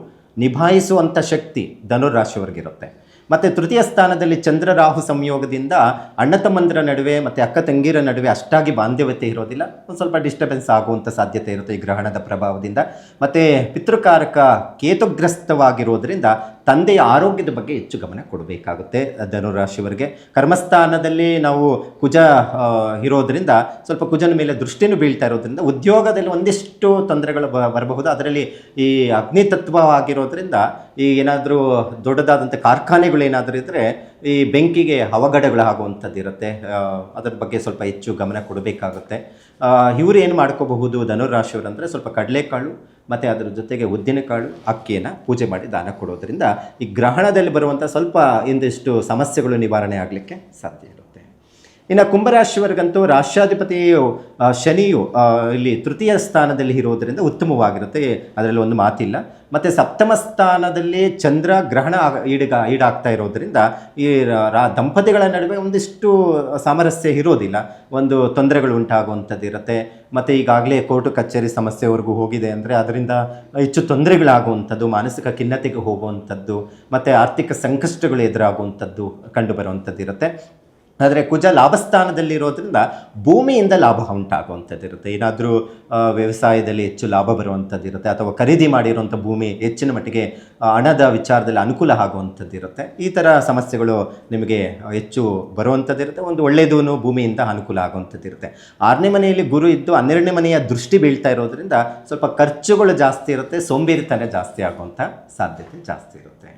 ನಿಭಾಯಿಸುವಂಥ ಶಕ್ತಿ ಧನುರಾಶಿಯವರಿಗಿರುತ್ತೆ ಮತ್ತು ತೃತೀಯ ಸ್ಥಾನದಲ್ಲಿ ಚಂದ್ರ ರಾಹು ಸಂಯೋಗದಿಂದ ಅಣ್ಣ ತಮ್ಮಂದಿರ ನಡುವೆ ಮತ್ತು ಅಕ್ಕ ತಂಗಿರ ನಡುವೆ ಅಷ್ಟಾಗಿ ಬಾಂಧವ್ಯತೆ ಇರೋದಿಲ್ಲ. ಒಂದು ಸ್ವಲ್ಪ ಡಿಸ್ಟರ್ಬೆನ್ಸ್ ಆಗುವಂಥ ಸಾಧ್ಯತೆ ಇರುತ್ತೆ ಈ ಗ್ರಹಣದ ಪ್ರಭಾವದಿಂದ. ಮತ್ತು ಪಿತೃಕಾರಕ ಕೇತುಗ್ರಸ್ತವಾಗಿರೋದ್ರಿಂದ ತಂದೆಯ ಆರೋಗ್ಯದ ಬಗ್ಗೆ ಹೆಚ್ಚು ಗಮನ ಕೊಡಬೇಕಾಗುತ್ತೆ ಧನುರಾಶಿಯವರಿಗೆ. ಕರ್ಮಸ್ಥಾನದಲ್ಲಿ ನಾವು ಕುಜ ಇರೋದ್ರಿಂದ ಸ್ವಲ್ಪ ಕುಜನ ಮೇಲೆ ದೃಷ್ಟಿನೂ ಬೀಳ್ತಾ ಇರೋದ್ರಿಂದ ಉದ್ಯೋಗದಲ್ಲಿ ಒಂದಿಷ್ಟು ತೊಂದರೆಗಳು ಬರಬಹುದು. ಅದರಲ್ಲಿ ಈ ಅಗ್ನಿ ತತ್ವವಾಗಿರೋದ್ರಿಂದ ಈ ಏನಾದರೂ ದೊಡ್ಡದಾದಂಥ ಕಾರ್ಖಾನೆಗಳು ಏನಾದರೂ ಇದ್ದರೆ ಈ ಬೆಂಕಿಗೆ ಅವಘಡಗಳಾಗುವಂಥದ್ದು ಇರುತ್ತೆ. ಅದರ ಬಗ್ಗೆ ಸ್ವಲ್ಪ ಹೆಚ್ಚು ಗಮನ ಕೊಡಬೇಕಾಗುತ್ತೆ. ಇವರು ಏನು ಮಾಡ್ಕೋಬಹುದು ಧನುರಾಶಿಯವರು ಅಂದರೆ ಸ್ವಲ್ಪ ಕಡಲೆಕಾಳು ಮತ್ತು ಅದರ ಜೊತೆಗೆ ಉದ್ದಿನಕಾಳು ಅಕ್ಕಿಯನ್ನು ಪೂಜೆ ಮಾಡಿ ದಾನ ಕೊಡೋದರಿಂದ ಈ ಗ್ರಹಣದಲ್ಲಿ ಬರುವಂಥ ಸ್ವಲ್ಪ ಇಂದಿಷ್ಟು ಸಮಸ್ಯೆಗಳು ನಿವಾರಣೆ ಆಗಲಿಕ್ಕೆ ಸಾಧ್ಯ ಇರುತ್ತೆ ಇನ್ನು ಕುಂಭರಾಶಿಯವರಿಗಂತೂ ರಾಷ್ಟ್ರಾಧಿಪತಿಯು ಶನಿಯು ಇಲ್ಲಿ ತೃತೀಯ ಸ್ಥಾನದಲ್ಲಿ ಇರೋದರಿಂದ ಉತ್ತಮವಾಗಿರುತ್ತೆ. ಅದರಲ್ಲಿ ಒಂದು ಮಾತಿಲ್ಲ. ಮತ್ತು ಸಪ್ತಮ ಸ್ಥಾನದಲ್ಲಿ ಚಂದ್ರ ಗ್ರಹಣ ಈಡೀಗ, ಈಡಾಗ್ತಾ ಇರೋದ್ರಿಂದ ಈ ರಾ, ದಂಪತಿಗಳ ನಡುವೆ ಒಂದಿಷ್ಟು ಸಾಮರಸ್ಯ ಇರೋದಿಲ್ಲ. ಒಂದು ತೊಂದರೆಗಳು ಉಂಟಾಗುವಂಥದ್ದು ಇರುತ್ತೆ. ಮತ್ತು ಈಗಾಗಲೇ ಕೋರ್ಟು ಕಚೇರಿ ಸಮಸ್ಯೆವರೆಗೂ ಹೋಗಿದೆ ಅಂದರೆ ಅದರಿಂದ ಹೆಚ್ಚು ತೊಂದರೆಗಳಾಗುವಂಥದ್ದು, ಮಾನಸಿಕ ಖಿನ್ನತೆಗೆ ಹೋಗುವಂಥದ್ದು, ಮತ್ತು ಆರ್ಥಿಕ ಸಂಕಷ್ಟಗಳು ಎದುರಾಗುವಂಥದ್ದು ಕಂಡುಬರುವಂಥದ್ದು ಇರುತ್ತೆ. ಆದರೆ ಕುಜ ಲಾಭಸ್ಥಾನದಲ್ಲಿರೋದ್ರಿಂದ ಭೂಮಿಯಿಂದ ಲಾಭ ಉಂಟಾಗುವಂಥದ್ದು ಇರುತ್ತೆ ಏನಾದರೂ ವ್ಯವಸಾಯದಲ್ಲಿ ಹೆಚ್ಚು ಲಾಭ ಬರುವಂಥದ್ದು ಇರುತ್ತೆ ಅಥವಾ ಖರೀದಿ ಮಾಡಿರುವಂಥ ಭೂಮಿ ಹೆಚ್ಚಿನ ಮಟ್ಟಿಗೆ ಹಣದ ವಿಚಾರದಲ್ಲಿ ಅನುಕೂಲ ಆಗುವಂಥದ್ದು ಇರುತ್ತೆ ಈ ಥರ ಸಮಸ್ಯೆಗಳು ನಿಮಗೆ ಹೆಚ್ಚು ಬರುವಂಥದ್ದು ಇರುತ್ತೆ ಒಂದು ಒಳ್ಳೆಯದೂ ಭೂಮಿಯಿಂದ ಅನುಕೂಲ ಆಗುವಂಥದ್ದು ಇರುತ್ತೆ ಆರನೇ ಮನೆಯಲ್ಲಿ ಗುರು ಇದ್ದು ಹನ್ನೆರಡನೇ ಮನೆಯ ದೃಷ್ಟಿ ಬೀಳ್ತಾ ಇರೋದ್ರಿಂದ ಸ್ವಲ್ಪ ಖರ್ಚುಗಳು ಜಾಸ್ತಿ ಇರುತ್ತೆ, ಸೋಂಬೇರಿತನ ಜಾಸ್ತಿ ಆಗುವಂಥ ಸಾಧ್ಯತೆ ಜಾಸ್ತಿ ಇರುತ್ತೆ.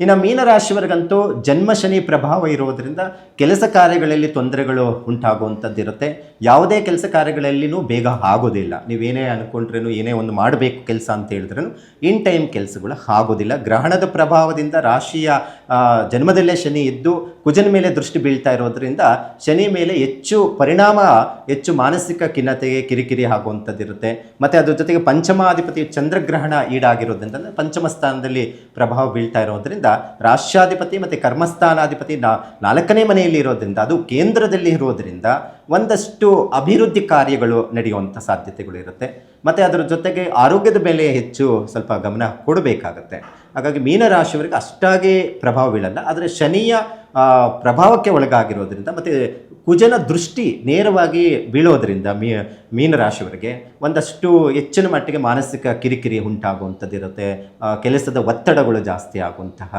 ಇನ್ನು ಮೀನರಾಶಿಯವರಿಗಂತೂ ಜನ್ಮಶನಿ ಪ್ರಭಾವ ಇರೋದರಿಂದ ಕೆಲಸ ಕಾರ್ಯಗಳಲ್ಲಿ ತೊಂದರೆಗಳು ಉಂಟಾಗುವಂಥದ್ದಿರುತ್ತೆ. ಯಾವುದೇ ಕೆಲಸ ಕಾರ್ಯಗಳಲ್ಲಿನೂ ಬೇಗ ಆಗೋದಿಲ್ಲ. ನೀವೇನೇ ಅಂದ್ಕೊಂಡ್ರೇನು ಏನೇ ಒಂದು ಮಾಡಬೇಕು ಕೆಲಸ ಅಂತ ಹೇಳಿದ್ರೂ ಇನ್ ಟೈಮ್ ಕೆಲಸಗಳು ಆಗೋದಿಲ್ಲ. ಗ್ರಹಣದ ಪ್ರಭಾವದಿಂದ ರಾಶಿಯ ಜನ್ಮದಲ್ಲೇ ಶನಿ ಇದ್ದು ಕುಜನ ಮೇಲೆ ದೃಷ್ಟಿ ಬೀಳ್ತಾ ಇರೋದ್ರಿಂದ ಶನಿ ಮೇಲೆ ಹೆಚ್ಚು ಪರಿಣಾಮ, ಹೆಚ್ಚು ಮಾನಸಿಕ ಖಿನ್ನತೆಗೆ ಕಿರಿಕಿರಿ ಆಗುವಂಥದ್ದಿರುತ್ತೆ. ಮತ್ತು ಅದ್ರ ಜೊತೆಗೆ ಪಂಚಮಾಧಿಪತಿ ಚಂದ್ರಗ್ರಹಣ ಈಡಾಗಿರೋದ್ರಿಂದ ಪಂಚಮ ಸ್ಥಾನದಲ್ಲಿ ಪ್ರಭಾವ ಬೀಳ್ತಾ ಇರೋದ್ರಿಂದ ರಾಷ್ಟ್ರಾಧಿಪತಿ ಮತ್ತು ಕರ್ಮಸ್ಥಾನಾಧಿಪತಿ ನಾಲ್ಕನೇ ಮನೆಯಲ್ಲಿ ಇರೋದ್ರಿಂದ ಅದು ಕೇಂದ್ರದಲ್ಲಿ ಇರೋದ್ರಿಂದ ಒಂದಷ್ಟು ಅಭಿವೃದ್ಧಿ ಕಾರ್ಯಗಳು ನಡೆಯುವಂಥ ಸಾಧ್ಯತೆಗಳು ಇರುತ್ತೆ. ಮತ್ತು ಅದರ ಜೊತೆಗೆ ಆರೋಗ್ಯದ ಮೇಲೆ ಹೆಚ್ಚು ಸ್ವಲ್ಪ ಗಮನ ಕೊಡಬೇಕಾಗತ್ತೆ. ಹಾಗಾಗಿ ಮೀನರಾಶಿಯವರಿಗೆ ಅಷ್ಟಾಗಿ ಪ್ರಭಾವ ಬೀಳಲ್ಲ. ಆದರೆ ಶನಿಯ ಪ್ರಭಾವಕ್ಕೆ ಒಳಗಾಗಿರೋದ್ರಿಂದ ಮತ್ತು ಕುಜನ ದೃಷ್ಟಿ ನೇರವಾಗಿ ಬೀಳೋದ್ರಿಂದ ಮೀ, ಮೀನರಾಶಿಯವರಿಗೆ ಒಂದಷ್ಟು ಹೆಚ್ಚಿನ ಮಟ್ಟಿಗೆ ಮಾನಸಿಕ ಕಿರಿಕಿರಿ ಉಂಟಾಗುವಂಥದ್ದಿರುತ್ತೆ. ಕೆಲಸದ ಒತ್ತಡಗಳು ಜಾಸ್ತಿ ಆಗುವಂತಹ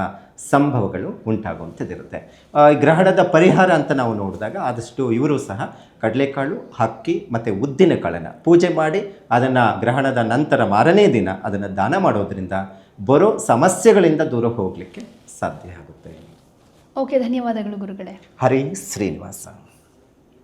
ಸಂಭವಗಳು ಉಂಟಾಗುವಂಥದ್ದಿರುತ್ತೆ. ಗ್ರಹಣದ ಪರಿಹಾರ ಅಂತ ನಾವು ನೋಡಿದಾಗ ಆದಷ್ಟು ಇವರು ಸಹ ಕಡಲೆಕಾಳು ಅಕ್ಕಿ ಮತ್ತು ಉದ್ದಿನ ಕಾಳನ್ನು ಪೂಜೆ ಮಾಡಿ ಅದನ್ನು ಗ್ರಹಣದ ನಂತರ ಮಾರನೇ ದಿನ ಅದನ್ನು ದಾನ ಮಾಡೋದ್ರಿಂದ ಬರೋ ಸಮಸ್ಯೆಗಳಿಂದ ದೂರ ಹೋಗಲಿಕ್ಕೆ ಸಾಧ್ಯ ಆಗುತ್ತೆ. ಓಕೆ ಧನ್ಯವಾದಗಳು ಗುರುಗಳೇ. ಹರಿ ಶ್ರೀನಿವಾಸ.